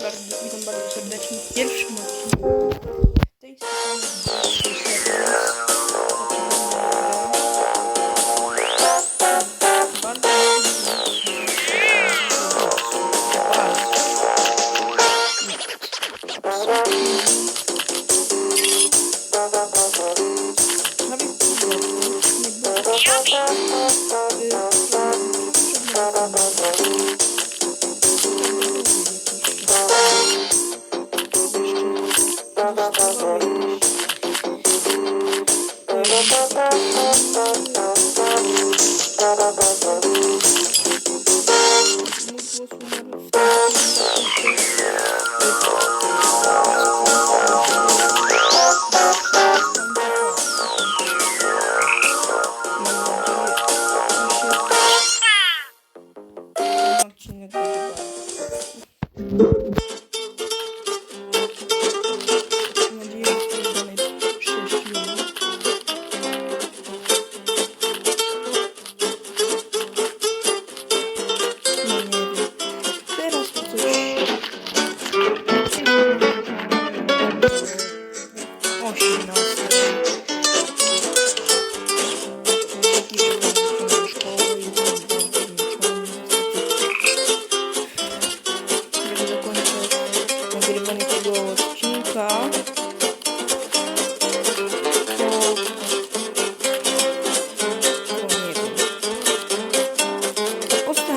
Будем бороться дальше. Дальше мы.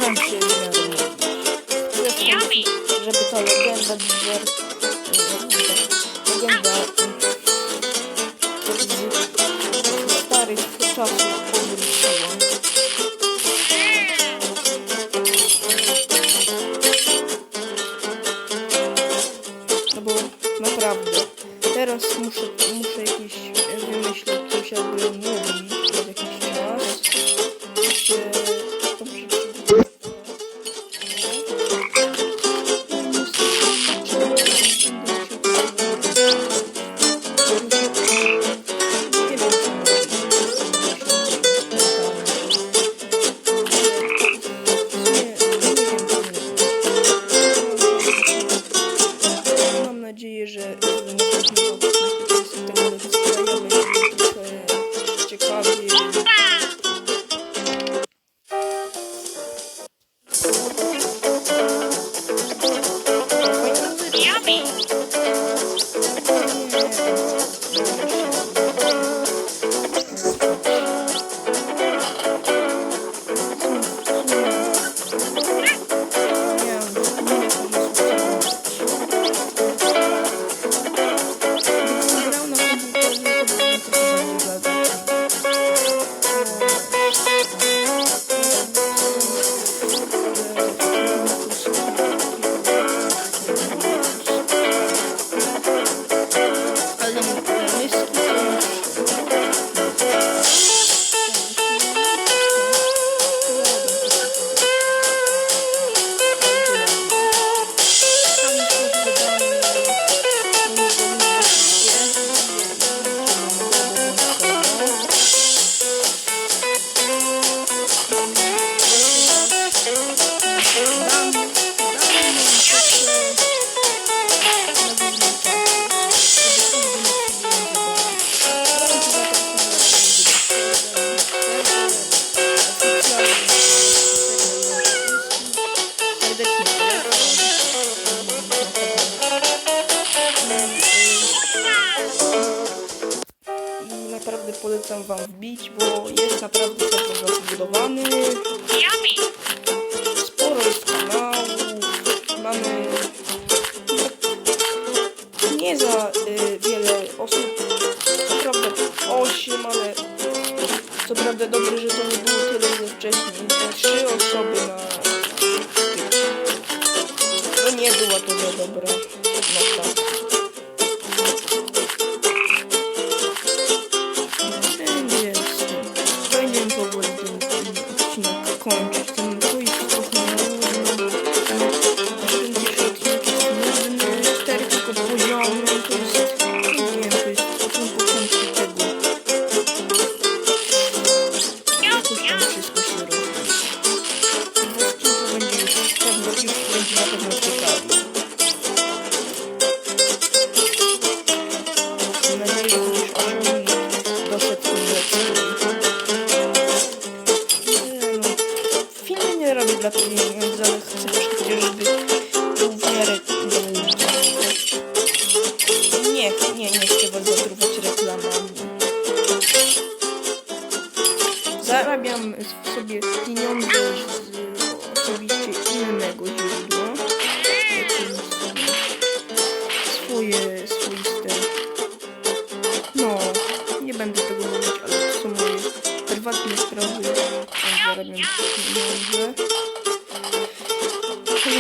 Postaram się mówić. Żeby ta legenda Bizer... Legenda... z starych czasów powróciła. No bo naprawdę, teraz muszę, muszę jakiś wymyślić coś, aby раджу їжі. Polecam wam wbić, bo jest naprawdę serwer zbudowany. Sporo jest kanałów. Mamy nie za y, wiele osób. Co prawda 8, ale co prawda dobrze, że to nie było tyle ile wcześniej. Trzy osoby na no nie była to za dobra muito orgulho do, com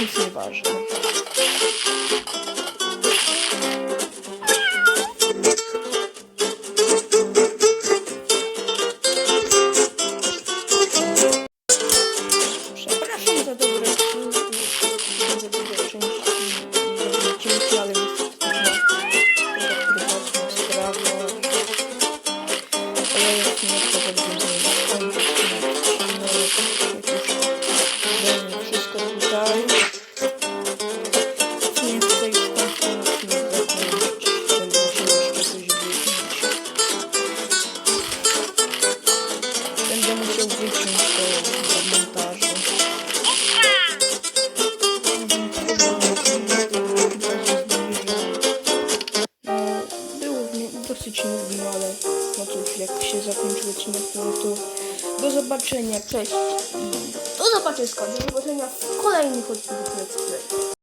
nic nieważne. Przepraszam za za dosyć nudno, ale no cóż, jak się zakończył odcinek, no to do zobaczenia, cześć i do zobaczenia, do zobaczenia w kolejnych odcinkach Let's Play.